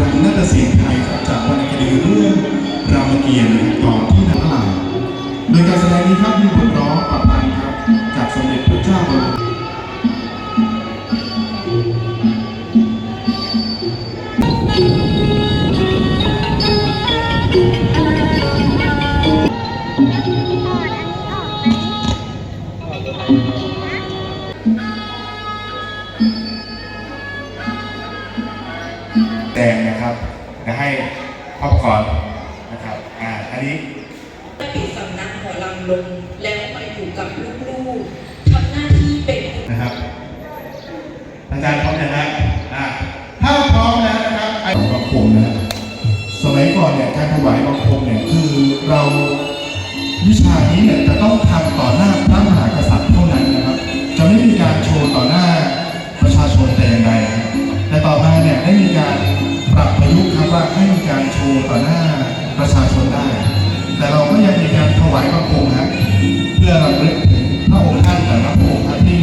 รังนาฏศิลป์ไทยครับจากวรรณคดีเรื่องรามเกียรติ์ตอนที่น้ำลายโดยการแสดงนี้ครับมีบทร้องประพันธ์ครับจากสมเด็จพระเจ้าบรมแให้พ่อก่อนนะครับอ่าอันนี้ปิดสำนักหมอลำลงแล้วมาอยู่กับลูกๆทำหน้าที่เป็นนะครับ อาจารย์พร้อมยังฮะอ่าถ้าพร้อมแล้วนะครับไอ้บังคมนะสมัยก่อนเนี่ยการถวายบังคมเนี่ยคือเราวิชานี้เนี่ยจะต้องทำต่อหน้าพระมหากษัตริย์เท่า ว่าให้มีการโชว์ต่อหน้าประชาชนได้ แต่เราก็ยังมีการถวายบังคมครับเพื่อรำลึกถึงพระองค์ท่านแต่ละพระองค์ท่านที่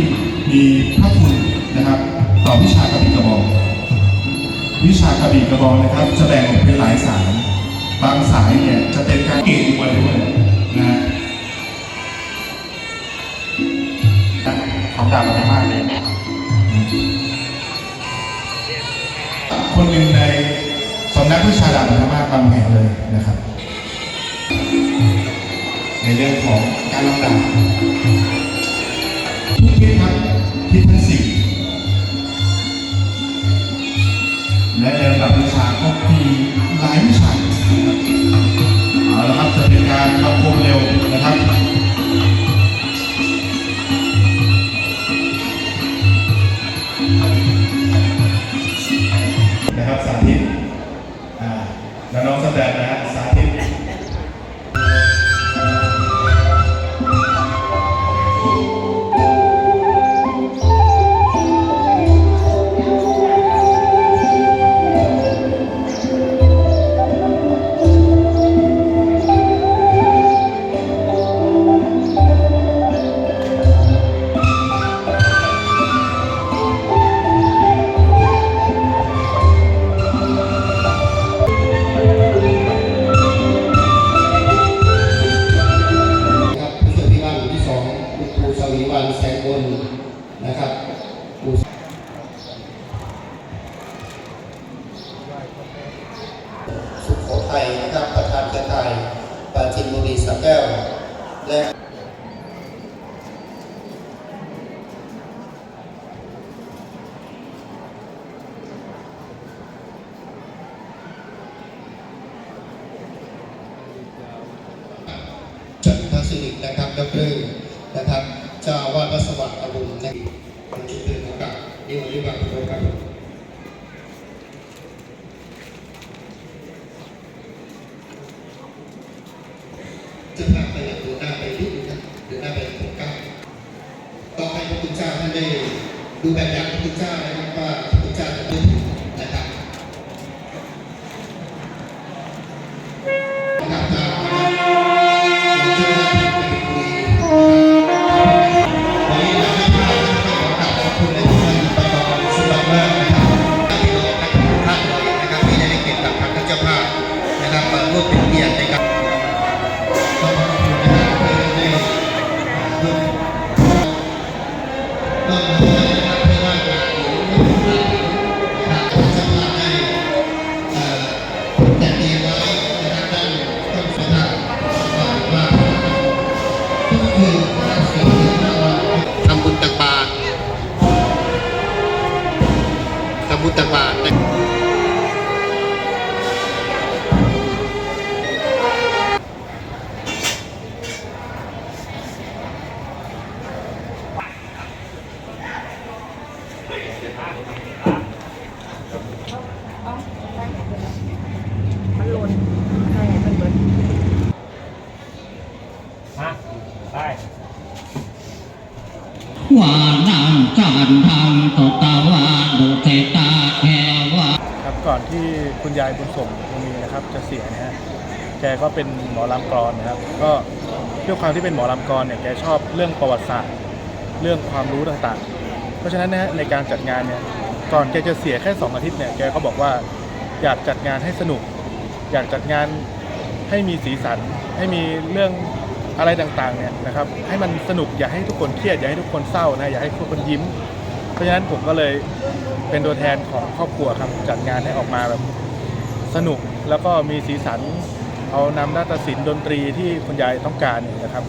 มีพระคุณนะครับ ต่อวิชากระบี่กระบอง วิชากระบี่กระบองนะครับ จะแบ่งออกเป็นหลายสาย บางสายเนี่ยจะเป็นการเกตอยู่บนด้วยนะของดาบมันมากเลยคนหนึ่งในสำ นักวิชาการรมะบางแห่งเลยนะครับ ในเรื่องของการลำดับ น้องสแตนนะฮะ นะครับประธานเครือข่ายปราจินบุรีสระแก้ว และจันทศิรินะครับดรนะครับเจ้าวาดวัดสว่างอรุณในวันจุดเดือนโอกาสนิวริบังโรครับ พาไปอย่างดูหน้าไปนิดนึงนะดูหน้าไปหกเก้าต่อไปพระคุณเจ้าท่านได้ดูแบบอย่างพระคุณเจ้านะครับว่าพระคุณเจ้าจะเป็น ว่านางจานทำตกตาวาดุเทตาแควาครับก่อนที่คุณยายบุญส่งตรงนี้นะครับ จะเสียนะฮะแกก็เป็นหมอลำกรอนนะครับ ก็ด้วยความที่เป็นหมอลำกรเนี่ยแกชอบเรื่องประวัติศาสตร์ เรื่องความรู้ต่างๆ ราะฉะนั้นนะฮะในการจัดงานเนี่ยก่อนแกจะเสียแค่ 2 อาทิตย์เนี่ยแกก็บอกว่าอยากจัดงานให้สนุก อยากจัดงานให้มีสีสัน ให้มีเรื่องอะไรต่างๆเนี่ยนะครับให้มันสนุกอย่าให้ทุกคนเครียดอย่าให้ทุกคนเศร้านะอย่าให้ทุกคนยิ้ม เพราะฉะนั้นผมก็เลยเป็นตัวแทนของครอบครัวครับจัดงานให้ออกมาแบบสนุกแล้วก็มีสีสัน เอานำนาฏศิลป์ดนตรีที่คุณยายต้องการเนี่ยนะครับ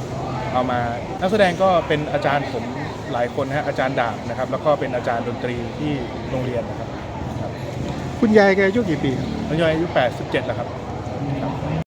เอามานักแสดงก็เป็นอาจารย์ผม หลายคนนะฮะอาจารย์ดาบนะครับ แล้วก็เป็นอาจารย์ดนตรีที่โรงเรียนนะครับคุณยายแกอายุกี่ปีครับคุณยายอายุ87แล้วครับครับ